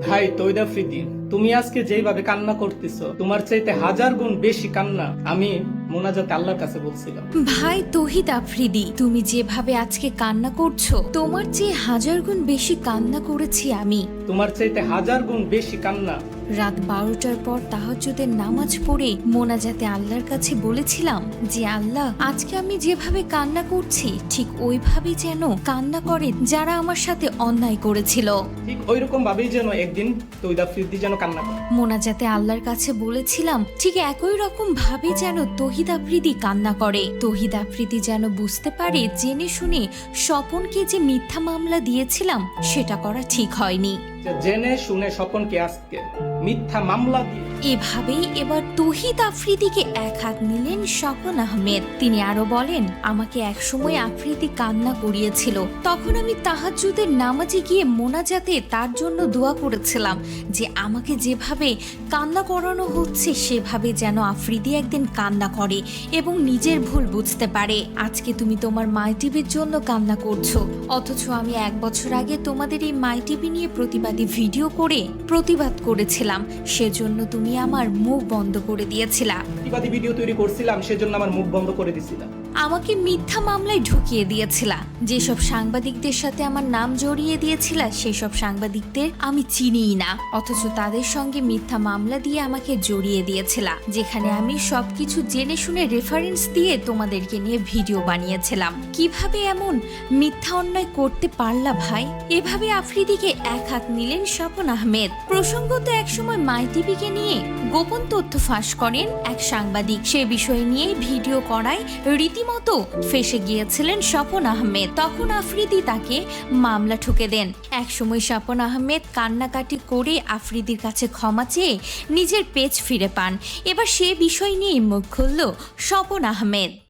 ভাই তৈদা ফ্রিদি তুমি আজকে যেইভাবে কান্না করতেছ তোমার চাইতে হাজার গুণ বেশি কান্না আমি মোনাজাতে আল্লাহর কাছে বলছিলাম। ভাই তহিদ আফ্রিদি তুমি যেভাবে আজকে কান্না করছ তোমার চেয়ে হাজার গুণ বেশি কান্না করেছি আমি। তোমার চাইতে হাজার গুণ বেশি কান্না রাত বারোটার পর তাহাজ্জুদের নামাজ পড়ে মোনাজাতে আল্লাহর কাছে বলেছিলাম যে আল্লাহ আজকে আমি যেভাবে কান্না করছি ঠিক ওইভাবেই যেন কান্না করে যারা আমার সাথে অন্যায় করেছিল। ঠিক ওই রকম ভাবেই যেন একদিন তৈদা ফ্রিদি যেন কান্না করে। মোনাজাতে আল্লাহর কাছে বলেছিলাম ঠিক একই রকম ভাবে যেন তহিদ আফ্রিদি কান্না করে। তহিদ আফ্রিদি যেন বুঝতে পারে জেনে শুনে স্বপনকে যে মিথ্যা মামলা দিয়েছিলাম সেটা করা ঠিক হয়নি। জেনে শুনে স্বপনকে আজকে মিথ্যা মামলা দিয়ে এভাবেই এবার তহিদ আফ্রিদিকে এক হাত নিলেন স্বপন আহমেদ। তিনি আরও বলেন, আমাকে একসময় আফ্রিদি কান্না করিয়েছিল। তখন আমি তাহাজ্জুদের নামাজে গিয়ে মোনাজাতে তার জন্য দোয়া করেছিলাম যে আমাকে যেভাবে কান্না করানো হচ্ছে, সেভাবে যেন আফ্রিদি একদিন কান্না করে এবং নিজের ভুল বুঝতে পারে। আজকে তুমি তোমার মাই টিভির জন্য কান্না করছ। অথচ আমি এক বছর আগে তোমাদের এই মাই টিভি নিয়ে প্রতিবাদী ভিডিও করে প্রতিবাদ করেছিলাম। সেজন্য তুমি আমার মুখ বন্ধ করে দিয়েছিলা প্রতিবাদী ভিডিও তৈরি করছিলাম সেজন্য আমার মুখ বন্ধ করে দিছিলাম। আমাকে মিথ্যা মামলায় ঢুকিয়ে দিয়েছিলা। যেসব সাংবাদিকদের সাথে আমার নাম জড়িয়ে দিয়েছিলা সেসব সাংবাদিকদের আমি চিনিই না। অথচ তাদের সঙ্গে মিথ্যা মামলা দিয়ে আমাকে জড়িয়ে দিয়েছিলা যেখানে আমি সবকিছু জেনে শুনে রেফারেন্স দিয়ে তোমাদেরকে নিয়ে ভিডিও বানিয়েছিলাম। কীভাবে এমন মিথ্যা অন্যায় করতে পারলা ভাই? এভাবে আফ্রিদিকে এক হাত নিলেন স্বপন আহমেদ। প্রসঙ্গত একসময় মাই টিভিকে গোপন তথ্য ফাঁস করেন এক সাংবাদিক। সে বিষয় নিয়ে ভিডিও করায় রীতিমতো ফেসে গিয়েছিলেন স্বপন আহমেদ। তখন আফ্রিদি তাকে মামলা ঠুকে দেন। একসময় স্বপন আহমেদ কান্নাকাটি করে আফ্রিদির কাছে ক্ষমা চেয়ে নিজের পেজ ফিরে পান। এবার সে বিষয় নিয়ে মুখ খুলল স্বপন আহমেদ।